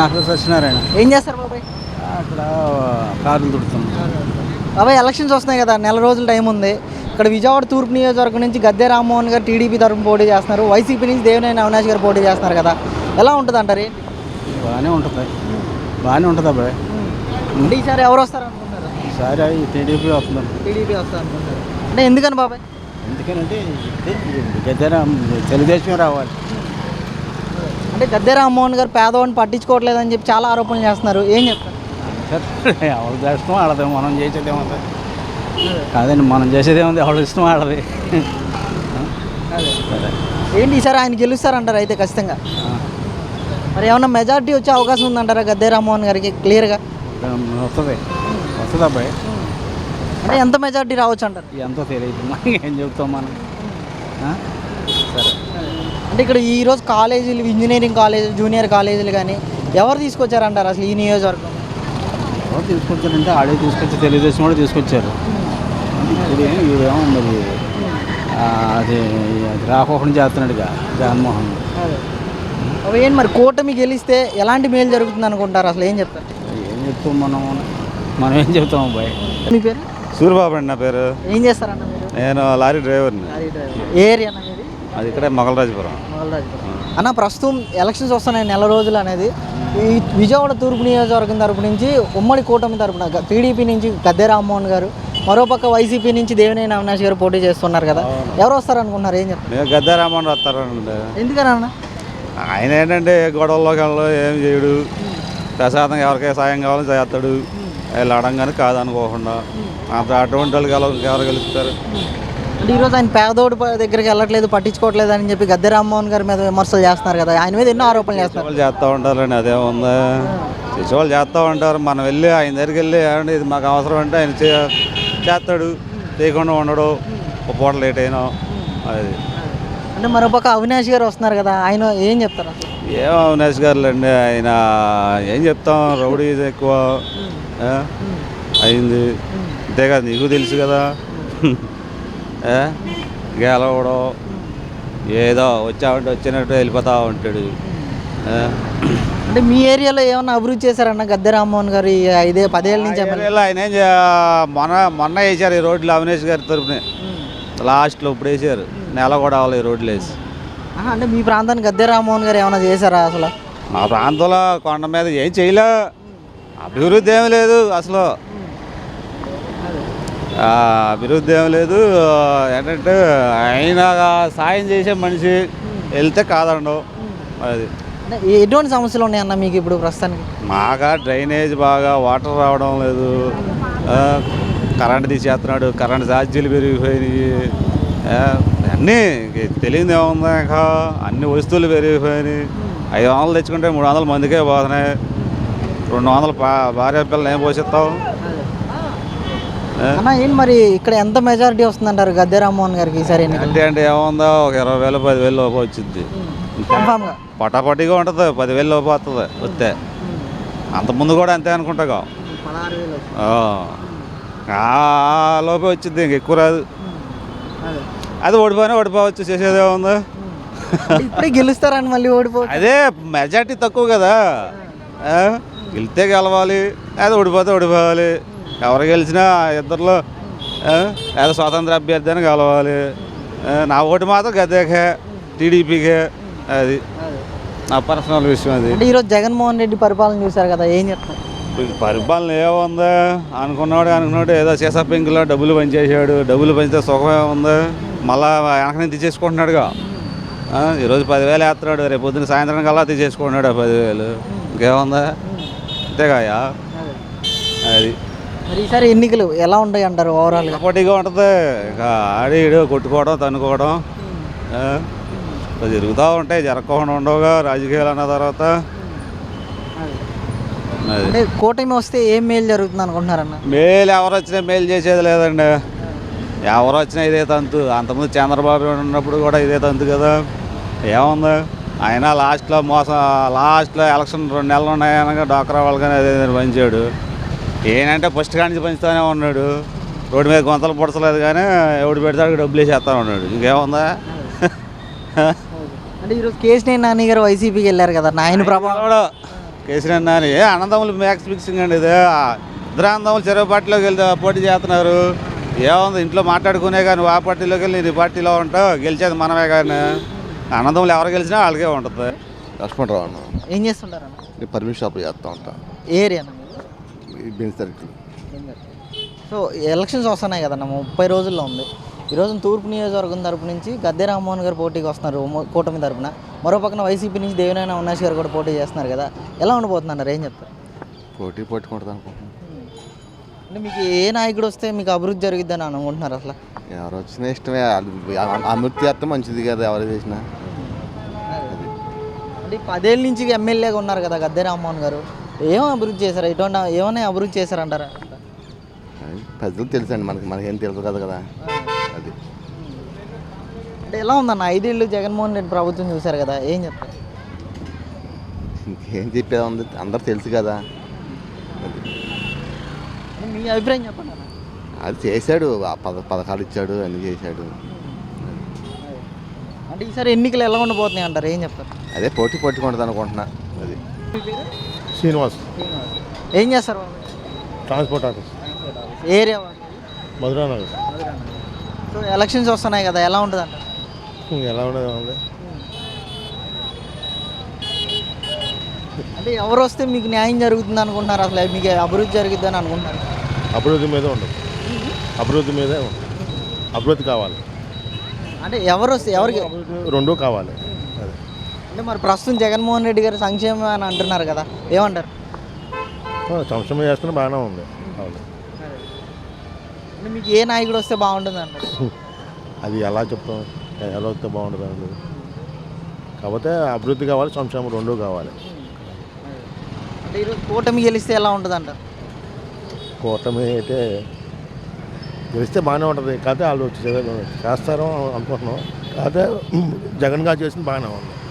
నాకు సత్యనారాయణ. ఏం చేస్తారు బాబాయ్? అక్కడ కారులు తుడుతాం బాబాయ్ ఎలక్షన్స్ వస్తున్నాయి కదా నెల రోజుల టైం ఉంది. ఇక్కడ విజయవాడ తూర్పు నియోజకవర్గం నుంచి గద్దె రామ్మోహన్ గారు టీడీపీ తరఫున పోటీ చేస్తున్నారు. వైసీపీ నుంచి దేవినేని అవినాష్ గారు పోటీ చేస్తున్నారు కదా. ఎలా ఉంటుంది అంటారు బాగానే ఉంటుంది. బాగానే ఉంటుంది అబ్బాయి అంటే ఈసారి ఎవరు వస్తారు అనుకుంటారు ఈసారి టీడీపీ వస్తున్నాం టీడీపీ వస్తారు అనుకుంటారు అంటే ఎందుకని బాబాయ్? ఎందుకనంటే గద్దెరా తెలుగుదేశం రావాలి. అంటే గద్దె రామ్మోహన్ గారు పేదవాడిని పట్టించుకోవట్లేదని చెప్పి చాలా ఆరోపణలు చేస్తున్నారు. ఏం చెప్తారు? ఎవరి ఇష్టం ఆడదు మనం చేసేది ఏముంది కాదండి మనం చేసేది ఏముంది ఎవరి ఇష్టం ఆడది. సరే ఏంటి ఈసారి ఆయన గెలుస్తారంటారు అయితే ఖచ్చితంగా? మరి ఏమన్నా మెజారిటీ వచ్చే అవకాశం ఉందంటారా గద్దె రామ్మోహన్ గారికి? క్లియర్గా? వస్తుంది. వస్తుంది అబ్బాయి. అంటే ఎంత మెజారిటీ రావచ్చు అంటారు? ఎంతో తెలియదు ఏం చెప్తాం మనం? సరే. అంటే ఇక్కడ ఈ రోజు కాలేజీలు ఇంజనీరింగ్ కాలేజ్ జూనియర్ కాలేజీలు కానీ ఎవరు తీసుకొచ్చారంటారు అసలు ఈ నియోజకవర్గం? ఎవరు తీసుకొచ్చారంటే ఆడే తీసుకొచ్చి తెలుగుదేశం కూడా తీసుకొచ్చారు. ఇప్పుడు ఏం ఇదేమో మరి అది రాకోకుండా చేస్తున్నాడుగా జగన్మోహన్. అవి ఏంటి మరి కూటమి గెలిస్తే ఎలాంటి మేలు జరుగుతుంది అనుకుంటారు? అసలు ఏం చెప్తారు? ఏం చెప్తాం మనం? మనం ఏం చెప్తాం అబ్బాయి? మీ పేరు? సూరిబాబు అండి నా పేరు. ఏం చేస్తారన్న మీరు? నేను లారీ డ్రైవర్ని. ఏ ఏరియా అది ఇక్కడే మొగలరాజపురం అన్న ప్రస్తుతం ఎలక్షన్స్ వస్తున్నాయి నెల రోజులు అనేది. ఈ విజయవాడ తూర్పు నియోజకవర్గం తరపు నుంచి ఉమ్మడి కూటమి తరపున టీడీపీ నుంచి గద్దె రామ్మోహన్ గారు మరోపక్క వైసీపీ నుంచి దేవినేని అవినాష్ గారు పోటీ చేస్తున్నారు కదా. ఎవరు వస్తారు అనుకుంటున్నారు ఏం చెప్తారు? నేను గద్దారామన్ వస్తారండి ఎందుకనన్నా ఆయన ఏంటంటే గొడవల్లోకి వెళ్ళడు ఏం చేయడు. ప్రశాంతంగా ఎవరికైనా సాయం కావాలో చేస్తాడు. వీళ్ళు అడంగానే కాదనుకోకుండా. అంత అటువంటి వాళ్ళకి ఎలా ఎవరు గెలుస్తారు అంటే ఈరోజు ఆయన పేదోడి దగ్గరికి వెళ్ళట్లేదు పట్టించుకోవట్లేదు అని చెప్పి గద్దె రామ్మోహన్ గారి మీద విమర్శలు చేస్తున్నారు కదా. ఆయన మీద ఎన్నో ఆరోపణలు చేస్తున్నారు. వాళ్ళు చేస్తూ ఉంటారండి అదే ఉందా. చేసేవాళ్ళు చేస్తూ ఉంటారు. మనం వెళ్ళి ఆయన దగ్గరికి వెళ్ళి ఏమండి ఇది మాకు అవసరం అంటే ఆయన చేస్తాడు. చేయకుండా ఉండడు. ఒక పూట లేట్ అయినా అది. అంటే మరోపక్క అవినాష్ గారు వస్తున్నారు కదా ఆయన ఏం చెప్తారు ఏం అవినాష్ గారు అండి ఆయన ఏం చెప్తాం? రౌడీ ఎక్కువ? అయింది. అంతేకాదు నీకు తెలుసు కదా? గెలవడం ఏదో వచ్చామంటే వచ్చినట్టు వెళ్ళిపోతా ఉంటాడు? అంటే మీ ఏరియాలో ఏమన్నా అభివృద్ధి చేశారన్న గద్దె రామ్మోహన్ గారు ఐదే పదేళ్ళ నుంచి ఆయన ఏం మొన్న మొన్న వేసారు ఈ రోడ్లు అవినాష్ గారి తరపున. లాస్ట్లో ఇప్పుడు వేసారు నెల కూడా అవ్వాలి ఈ రోడ్లు వేసి. అంటే మీ ప్రాంతానికి గద్దె రామ్మోహన్ గారు ఏమైనా చేశారా అసలు? మా ప్రాంతంలో కొండ మీద ఏం చేయలే. అభివృద్ధి ఏమి లేదు అసలు. అభివృద్ధి ఏమి లేదు. ఏంటంటే ఆయన సాయం చేసే మనిషి వెళ్తే కాదండవు అది. ఎటువంటి సమస్యలు ఉన్నాయన్న మీకు ఇప్పుడు ప్రస్తుతానికి? మాగా డ్రైనేజ్ బాగా వాటర్ రావడం లేదు. కరెంట్ తీసేస్తున్నాడు కరెంట్ ఛార్జీలు పెరిగిపోయినాయి. అన్నీ తెలియదు ఏముందా ఇంకా? అన్ని వస్తువులు పెరిగిపోయినాయి. ఐదు వందలు తెచ్చుకుంటే మూడు వందల మందికే పోతున్నాయి. రెండు వందలు భార్య పిల్లలు ఏం పోషిస్తావు అన్న ఏంటి మరి ఇక్కడ ఎంత మెజారిటీ వస్తుందంటారు గద్దె రామ్మోహన్ గారికి ఈసారి ఎన్నికలు? అంటే అంటే ఏముందో ఒక ఇరవై వేలు పదివేలు లోపు వచ్చింది కన్ఫామ్గా పటాపటిగా ఉంటుంది పదివేలు లోపు వస్తుంది వస్తే. అంతకుముందు కూడా అంతే అనుకుంటాగా. పదహారు వేలు ఆ. ఆ లోపే వచ్చింది ఇంక ఎక్కువ రాదు. అది. ఓడిపోయినా ఓడిపోవచ్చు చేసేదే ఉంది. ఇప్పుడే గెలుస్తారని మళ్ళీ ఓడిపో అదే మెజార్టీ తక్కువ కదా. ఆ? గెలిస్తే గెలవాలి అది ఓడిపోతే ఓడిపోవాలి. ఎవరు గెలిచినా ఇద్దరిలో? ఏదో స్వాతంత్ర అభ్యర్థి అని గెలవాలి. ఆ, నా ఓటు మాత్రం గదేకే టీడీపీకే అది. నా పర్సనల్ విషయం అది. అంటే ఈరోజు జగన్మోహన్ రెడ్డి పరిపాలన చూశారు కదా ఏం చెప్తారు? పరిపాలన ఏముంది? అనుకున్నాడు అనుకున్నాడు ఏదో సీసా పెంకులో డబ్బులు పనిచేసాడు డబ్బులు పంచితే సుఖమే ఉంది. మళ్ళా వెనక నుంచి తీసేసుకుంటున్నాడుగా. ఈరోజు పదివేలు వేస్తున్నాడు. రేపు పొద్దున్న సాయంత్రం కల్లా తీసేసుకుంటున్నాడు ఆ పదివేలు. ఇంకేముందా? అంతేగాయా? అది. మరి ఈసారి ఎన్నికలు ఎలా ఉంటాయి అంటారు ఓవరాల్గా పోటీగా ఉంటుంది. ఇక ఆడి ఈడు కొట్టుకోవడం తన్నుకోవడం. ఆ, ఇట్లా జరుగుతూ ఉంటాయి. జరగకుండా ఉండవుగా రాజకీయాలు అన్న తర్వాత. అది. అంటే కూటమి వస్తే ఏం మేలు జరుగుతుంది అనుకుంటున్నారన్న మేలు ఎవరు వచ్చినా మేలు చేసేది లేదండి. ఎవరు వచ్చినా ఇదే తంతు. అంతకుముందు చంద్రబాబు ఉన్నప్పుడు కూడా ఇదే తంతు కదా. ఏముంది? ఆయన లాస్ట్లో మోసం లాస్ట్లో ఎలక్షన్ రెండు నెలలు ఉన్నాయనగా డాక్రా వాళ్ళకనే అదే పంచాడు ఏంటంటే ఫస్ట్ కాడి పంచుతూనే ఉన్నాడు. రోడ్డు మీద గొంతలు పొడచలేదు కానీ ఎవడు పెడతాడు డబ్బులు వేసేస్తా ఉన్నాడు. ఇంకేముందా? అంటే ఈరోజు కేసీఆర్ నాని గారు వైసీపీకి వెళ్ళారు కదా ఆయన ప్రభావం కేసీఆర్ నాని. ఏ అనంతములు మ్యాక్స్ ఫిక్సింగ్ అండి ఇది. ఇద్దరు అనంతములు చెరువు పార్టీలోకి వెళ్ళి పోటీ చేస్తున్నారు. ఏముంది ఇంట్లో మాట్లాడుకునే కానీ ఆ పార్టీలోకి వెళ్ళి నీ పార్టీలో ఉంటావు గెలిచేది మనమే కానీ అనంతములు ఎవరు గెలిచినా వాళ్ళకే ఉంటుంది. లక్ష్మణరావు అన్న. ఏం చేస్తుంటారు పర్మిషన్ షాప్ చేస్తూ ఉంటా. ఏరియా సో ఎలక్షన్స్ వస్తున్నాయి కదన్న ముప్పై రోజుల్లో ఉంది. ఈరోజు తూర్పు నియోజకవర్గం తరపు నుంచి గద్దె రామ్మోహన్ గారు పోటీకి వస్తున్నారు కూటమి తరపున. మరో పక్కన వైసీపీ నుంచి దేవినేని అవినాష్ గారు కూడా పోటీ చేస్తున్నారు కదా. ఎలా ఉండబోతున్నారు ఏం చెప్తారు? పోటీ పట్టుకుంటుంది అనుకుంటున్నాను. అంటే మీకు ఏ నాయకుడు వస్తే మీకు అభివృద్ధి జరుగుద్దని అనుకుంటున్నారు అసలు? ఎవరు వచ్చినా ఇష్టమే. అమృతి చేస్తే మంచిది కదా ఎవరు చేసినా. అంటే పదేళ్ళ నుంచి ఎమ్మెల్యేగా ఉన్నారు కదా గద్దె రామ్మోహన్ గారు. ఏం అభివృద్ధి చేశారు? ఎటువంటి ఏమైనా అభివృద్ధి చేశారంటారా? పెద్దలు తెలుసండి మనకి మనకేం తెలుసు కదా కదా. అది. అంటే ఎలా ఉందన్న ఐదేళ్ళు జగన్మోహన్ రెడ్డి ప్రభుత్వం చూశారు కదా ఏం చెప్తారు? ఇంకేం చెప్పేది ఉంది అందరు తెలుసు కదా. మీ అభిప్రాయం చెప్పండి అది చేశాడు ఆ పద పథకాలు ఇచ్చాడు అన్నీ చేశాడు. అంటే ఈసారి ఎన్నికలు ఎలా ఉండబోతున్నాయి అంటారు ఏం చెప్తారు? అదే పోటీ పట్టుకుంటుంది అనుకుంటున్నా అది. శ్రీనివాస్. ఏం చేస్తారు? Transport office. Area? Madhura Nagar so elections వస్తున్నాయి కదా ఎలా ఉంటుంది అంటారు? ఎలా ఉండదు అంటే ఎవరు వస్తే మీకు న్యాయం జరుగుతుంది అనుకుంటున్నారు? అసలు మీకు అభివృద్ధి జరుగుద్ది అని అనుకుంటున్నారు? అభివృద్ధి మీదే ఉండదు. అభివృద్ధి మీదే అభివృద్ధి కావాలి. అంటే ఎవరు వస్తే ఎవరికి? రెండూ కావాలి. అంటే మరి ప్రస్తుతం జగన్మోహన్ రెడ్డి గారు సంక్షేమం అని అంటున్నారు కదా ఏమంటారు? సంక్షేమం చేస్తున్న బాగానే ఉంది. అవును. అంటే మీకు ఏ నాయకుడు వస్తే బాగుంటుంది అంటారు? అది ఎలా చెప్తాం? ఎలా వస్తే బాగుంటుంది అనేది కాకపోతే అభివృద్ధి కావాలి సంక్షేమం రెండూ కావాలి. అంటే ఈరోజు కూటమి గెలిస్తే ఎలా ఉంటుంది అంటారు? కూటమి అయితే గెలిస్తే బాగానే ఉంటుంది. కాకపోతే వాళ్ళు చేస్తారు అనుకుంటున్నాం. కాకపోతే జగన్ గారు చేసింది బాగానే ఉంది.